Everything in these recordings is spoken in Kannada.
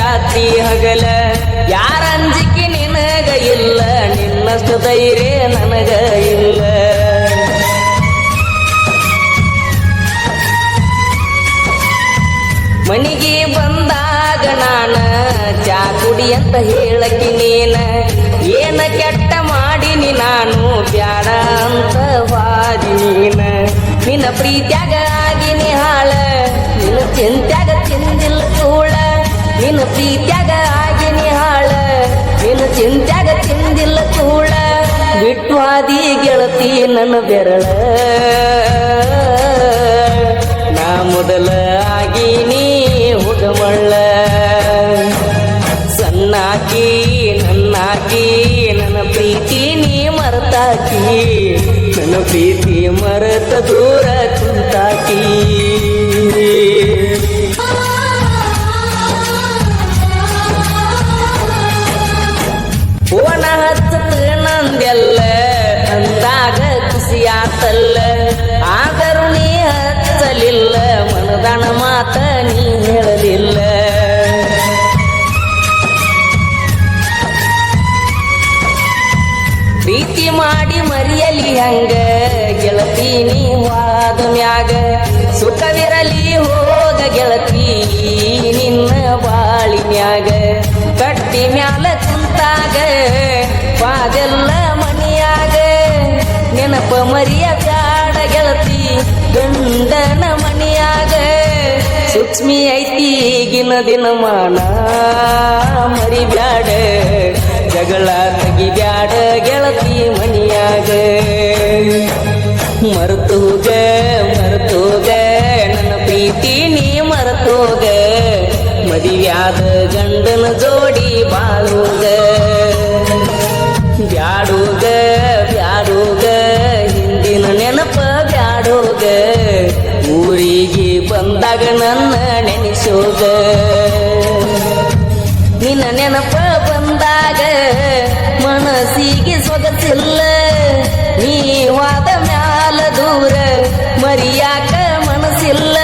ರಾತ್ರಿ ಹಗಲ. ಯಾರ ಅಂಜಿಕೆ ನಿನಗ ಇಲ್ಲ, ನಿನ್ನಷ್ಟು ಧೈರ್ಯ ನನಗ ಇಲ್ಲ. ಮನಿಗೆ ಬಂದಾಗ ನಾನ ಚಾ ಕುಡಿ ಅಂತ ಹೇಳಕ್ಕೆ ನೀನ. ಏನ ಕೆಟ್ಟ ಮಾಡಿನಿ ನಾನು, ಬ್ಯಾಡ ಅಂತ ವಾದಿ ನೀನ. ನಿನ್ನ ಪ್ರೀತ್ಯಾಗ ಆಗಿನಿ ಹಾಳ. ನಿನ್ನ ಚಿಂತ್ಯಾಗ ತಿಂದಿಲ್ಲ ಕೂಳ ನಿನ್ನ ಪ್ರೀತ್ಯಾಗ ಆಗಿನಿ ಹಾಳ. ನಿನ್ನ ಚಿಂತ್ಯಾಗ ತಿಂದಿಲ್ಲ ಕೂಳ ಬಿಟ್ಟು ಆದಿ ಗೆಳತಿ ನನ್ನ ಬೆರಳ. ನಾ ಮೊದಲ ನೀ ಹುಡುಮಳ್ಳ. ಸಣ್ಣಾಕಿ, ನನ್ನಾಕಿ, ನನ್ನ ಪ್ರೀತಿ ನೀ ಮರತಾಕಿ. ನನ್ನ ಪ್ರೀತಿ ಮರತ ದೂರ ಫೋನ ಹಚ್ಚತ ನಂದೆಲ್ಲ ಅಂದಾಗ ಖುಷಿಯಾತಲ್ಲ. ಆದರೂ ನೀ ಹಚ್ಚಲಿಲ್ಲ ಮನದಣ ಮಾತ ನೀ ಹೇಳಲಿಲ್ಲ. ಪ್ರೀತಿ ಮಾಡಿ ಮರಿಯಲಿ ಹಂಗ, ಗೆಳತಿ ನೀ ವಾದ ಮ್ಯಾಗ. ಸುಖವಿರಲಿ ಹೋಗ ಗೆಳತಿ, ನಿನ್ನ ಬಾಳಿನ್ಯಾಗ ಕಟ್ಟಿ ಮ್ಯಾಲ ಸೂಕ್ಷ್ಮಿ ಐತಿ ಈಗಿನ ದಿನಮಾನ ಮರಿಬ್ಯಾಡ, ಜಗಳ ತೆಗಿಬ್ಯಾಡ ಗೆಳತಿ ಮನಿಯಾಗ. ಮರ್ತೋಗ ಮರ್ತೋಗ, ನನ್ನ ಪ್ರೀತಿ ನೀ ಮರ್ತೋಗ. ಮದಿವ್ಯಾದ ಗಂಡನ ಜೋಡಿ ಬಾಳೋಗ. ಬ್ಯಾಡೋಗ ಬಂದಾಗ ನನ್ನ ನೆನೆಸೋದ. ನಿನ್ನ ನೆನಪ ಬಂದಾಗ ಮನಸ್ಸಿಗೆ ಸೊಗಸಿಲ್ಲ. ನೀ ವಾದ ಮ್ಯಾಲ ದೂರ ಮರಿಯಾಕ ಮನಸ್ಸಿಲ್ಲ.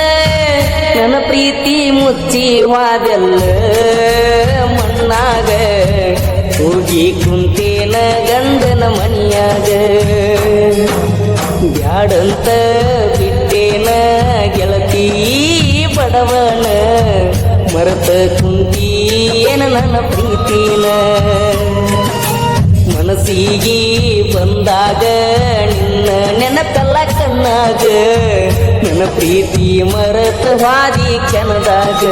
ನನ್ನ ಪ್ರೀತಿ ಮುಚ್ಚಿ ವಾದೆಲ್ಲ ಮಣ್ಣಾಗ. ಹೋಗಿ ಕುಂತೇನ ಗಂಡನ ಮನಿಯಾಗ. ಬ್ಯಾಡಂತ ಮರತ ಕುಂತಿ ಏನ ನನ್ನ ಪ್ರೀತಿನ? ಮನಸ್ಸಿಗೆ ಬಂದಾಗ ನಿನ್ನ ನೆನಪಲ್ಲ ಕಣ್ಣಾಗ, ನನ್ನ ಪ್ರೀತಿ ಮರತ ಹಾದಿ ಕೆನದಾಗ.